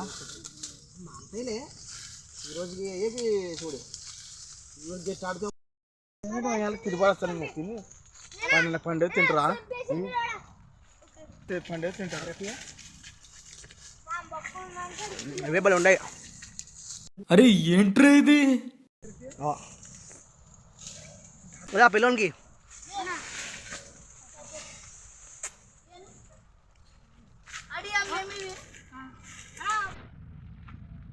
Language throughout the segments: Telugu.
అంతేలే. ఈరోజుకి ఏకి చూడు. ఈరోజు జస్ట్ ఆడుతూ తిరిగిపడేస్తాను తిని. పండుగ పండుగ తింటారా? పండుగ తింటారా అవే బలి ఉన్నాయి. అరే ఏంట్రా ఇది? ఆ పిల్లోనికి.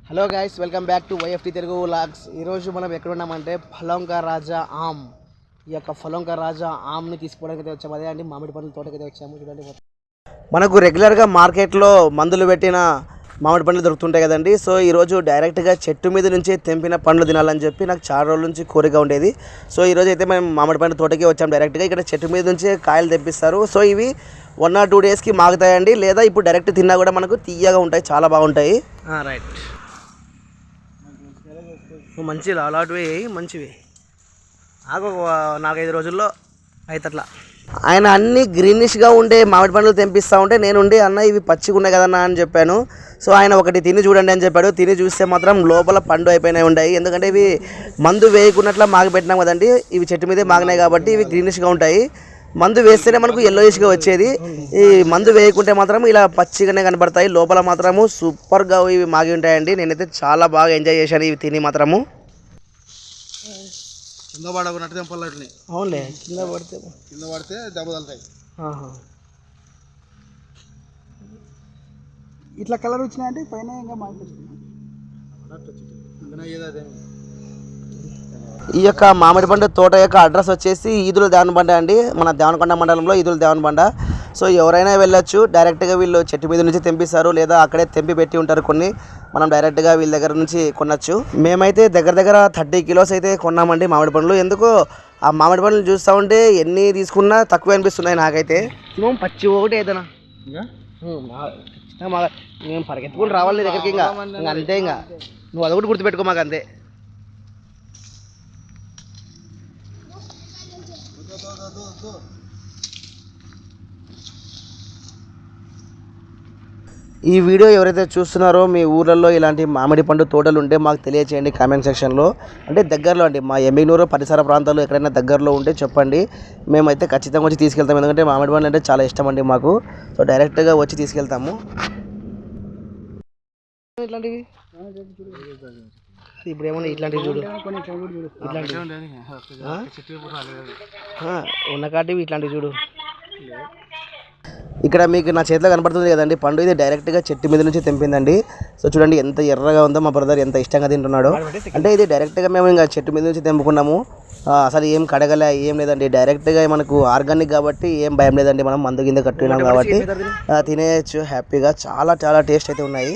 Hello guys welcome back to YFT Telugu vlogs ఈరోజు మనం ఎక్కడ ఉన్నామంటే ఫలంక రాజా ఆమ్. ఈ యొక్క ఫలంక రాజా ఆమ్ని తీసుకోవడానికి అయితే వచ్చాము. అదే అండి మామిడి పండ్ల తోటకి వచ్చాము. చూడండి. మనకు రెగ్యులర్గా మార్కెట్లో మందులు పెట్టిన మామిడి పండ్లు దొరుకుతుంటాయి కదండి. సో ఈరోజు డైరెక్ట్గా చెట్టు మీద నుంచి తెంపిన పండ్లు తినాలని చెప్పి నాకు చాలా రోజుల నుంచి కోరిక ఉండేది. సో ఈరోజు అయితే మేము మామిడి పండ్ల తోటకి వచ్చాము డైరెక్ట్గా ఇక్కడ చెట్టు మీద నుంచి కాయలు తెప్పిస్తారు. సో ఇవి వన్ ఆర్ టూ డేస్కి మాగుతాయండి. లేదా ఇప్పుడు డైరెక్ట్ తిన్నా కూడా మనకు తీయగా ఉంటాయి చాలా బాగుంటాయి. Ah, రైట్ మంచి అలాంటివి మంచివి. నాకు ఒక నాలుగైదు రోజుల్లో అవుతట్లా ఆయన అన్ని గ్రీనిష్గా ఉండే మామిడి పండ్లు తెంపిస్తూ ఉంటే నేను ఉండి అన్న ఇవి పచ్చిగా ఉన్నాయి కదన్నా అని చెప్పాను. సో ఆయన ఒకటి తిని చూడండి అని చెప్పాడు. తిని చూస్తే మాత్రం లోపల పండు అయిపోయినాయి ఉన్నాయి ఎందుకంటే ఇవి మందు వేయకున్నట్ల మాగి పెట్టినాం కదండి. ఇవి చెట్టు మీదే మాగినాయి కాబట్టి ఇవి గ్రీనిష్గా ఉంటాయి. మందు వేస్తేనే మనకు ఎల్లోయిష్గా వచ్చేది. ఈ మందు వేయకుంటే మాత్రం ఇలా పచ్చిగానే కనబడతాయి. లోపల మాత్రము సూపర్గా ఇవి మాగి ఉంటాయండి. నేనైతే చాలా బాగా ఎంజాయ్ చేశాను ఇవి తిని మాత్రము. కింద పడకున్నట్టు అవునులే కింద పడితే కింద పడితే దెబ్బ తగులుతాయి. ఆహా. ఇట్లా కలర్ వచ్చినాయంటే పైన ఇంకా అదే ఈ యొక్క మామిడి పండు తోట యొక్క అడ్రస్ వచ్చేసి ఈదుల దేవనబండ అండి. మన దేవనకొండ మండలంలో ఈదుల దేవనబండ సో ఎవరైనా వెళ్ళొచ్చు డైరెక్ట్గా వీళ్ళు చెట్టు మీద నుంచి తెంపిస్తారు లేదా అక్కడే తెంపి పెట్టి ఉంటారు కొన్ని. మనం డైరెక్ట్గా వీళ్ళ దగ్గర నుంచి కొనచ్చు. మేమైతే దగ్గర దగ్గర థర్టీ కిలోస్ అయితే కొన్నామండి మామిడి పండ్లు. ఎందుకో ఆ మామిడి పండ్లు చూస్తూ ఉంటే ఎన్ని తీసుకున్నా తక్కువ అనిపిస్తున్నాయి నాకైతే. పచ్చి ఒకటి ఏదైనా. మేము పరిగెత్తుకుని రావాలి నీ దగ్గరికి ఇంకా. అంతే ఇంకా. నువ్వు అదొకటి గుర్తుపెట్టుకో మాకు అంతే. ఈ వీడియో ఎవరైతే చూస్తున్నారో మీ ఊర్లలో ఇలాంటి మామిడి పండు తోటలు ఉంటే మాకు తెలియచేయండి కామెంట్ సెక్షన్లో. అంటే దగ్గరలో అండి మా ఎమ్మిగనూరు పరిసర ప్రాంతాల్లో ఎక్కడైనా దగ్గరలో ఉంటే చెప్పండి. మేమైతే ఖచ్చితంగా వచ్చి తీసుకెళ్తాం. ఎందుకంటే మామిడి పండు అంటే చాలా ఇష్టం అండి మాకు. సో డైరెక్ట్గా వచ్చి తీసుకెళ్తాము. ఇట్లాంటివి? ఇప్పుడు ఏమన్నా ఇట్లాంటివి చూడు. ఉన్న కాటివి ఇట్లాంటివి చూడు. ఇక్కడ మీకు నా చేతిలో కనపడుతుంది కదండి. పండు ఇది డైరెక్ట్గా చెట్టు మీద నుంచి తెంపిందండి. సో చూడండి ఎంత ఎర్రగా ఉందో మా బ్రదర్ ఎంత ఇష్టంగా తింటున్నాడు. అంటే ఇది డైరెక్ట్గా మేము ఇంకా చెట్టు మీద నుంచి తెంపుకున్నాము. అసలు ఏం కడగలే ఏం లేదండి. డైరెక్ట్గా మనకు ఆర్గానిక్ కాబట్టి ఏం భయం లేదండి. మనం మందు కింద కట్టుకున్నాం కాబట్టి తినేయచ్చు హ్యాపీగా చాలా చాలా టేస్ట్ అయితే ఉన్నాయి.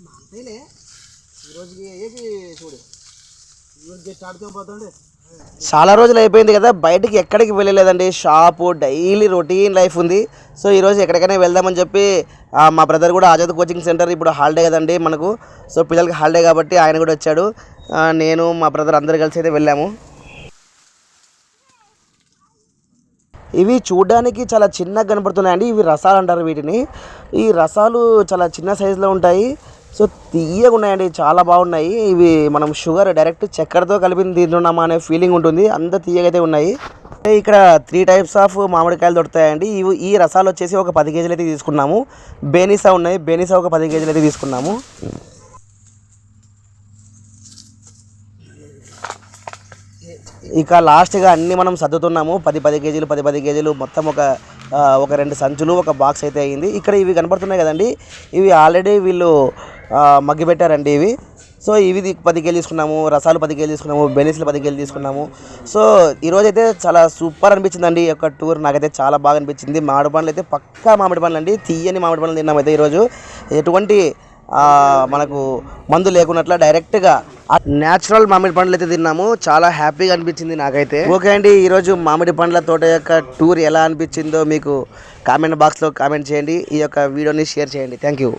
అంతేలే. ఈరోజుకి ఏకి చూడు. ఈరోజు జస్ట్ ఆడుతూ పోతుండే చాలా రోజులు అయిపోయింది కదా బయటికి ఎక్కడికి వెళ్ళలేదండి. షాపు డైలీ రొటీన్ లైఫ్ ఉంది. సో ఈరోజు ఎక్కడికైనా వెళ్దామని చెప్పి మా బ్రదర్ కూడా ఆజాద్ కోచింగ్ సెంటర్ ఇప్పుడు హాలిడే కదండి మనకు. సో పిల్లలకి హాలిడే కాబట్టి ఆయన కూడా వచ్చాడు. నేను మా బ్రదర్ అందరు కలిసి అయితే వెళ్ళాము. ఇవి చూడడానికి చాలా చిన్నగా కనపడుతున్నాయండి. ఇవి రసాలు అంటారు వీటిని. ఈ రసాలు చాలా చిన్న సైజులో ఉంటాయి. సో తీయగా ఉన్నాయండి చాలా బాగున్నాయి. ఇవి మనం షుగర్ డైరెక్ట్ చక్కెరతో కలిపి తింటున్నామా అనే ఫీలింగ్ ఉంటుంది. అంత తీయగైతే ఉన్నాయి. అంటే ఇక్కడ త్రీ టైప్స్ ఆఫ్ మామిడికాయలు దొరుకుతాయండి. ఇవి ఈ రసాలు వచ్చేసి ఒక పది కేజీలు అయితే తీసుకున్నాము. బేనిసా ఉన్నాయి. బేనిసా ఒక పది కేజీలు అయితే తీసుకున్నాము. ఇక లాస్ట్గా అన్నీ మనం సర్దుతున్నాము. పది పది కేజీలు పది పది కేజీలు మొత్తం ఒక ఒక రెండు సంచులు ఒక బాక్స్ అయితే అయ్యింది ఇక్కడ ఇవి కనబడుతున్నాయి కదండి. ఇవి ఆల్రెడీ వీళ్ళు మగ్గిపెట్టారండి ఇవి. సో ఇవి పది కేజీలు తీసుకున్నాము రసాలు పది కేజీలు తీసుకున్నాము బెనిస్లు పది కేజీలు తీసుకున్నాము. సో ఈరోజు అయితే చాలా సూపర్ అనిపించిందండి. ఈ యొక్క టూర్ నాకైతే చాలా బాగా అనిపించింది. మామిడి పండ్లు అయితే పక్కా మామిడి పండ్లు అండి తీయని మామిడి పండ్లు తిన్నాము అయితే ఈరోజు ఎటువంటి మనకు మందు లేకున్నట్ల డైరెక్ట్గా న్యాచురల్ మామిడి పండ్లు అయితే తిన్నాము. చాలా హ్యాపీగా అనిపించింది నాకైతే. ఓకే అండి ఈరోజు మామిడి పండ్ల తోట యొక్క టూర్ ఎలా అనిపించిందో మీకు కామెంట్ బాక్స్లో కామెంట్ చేయండి. ఈ యొక్క వీడియోని షేర్ చేయండి. Thank you.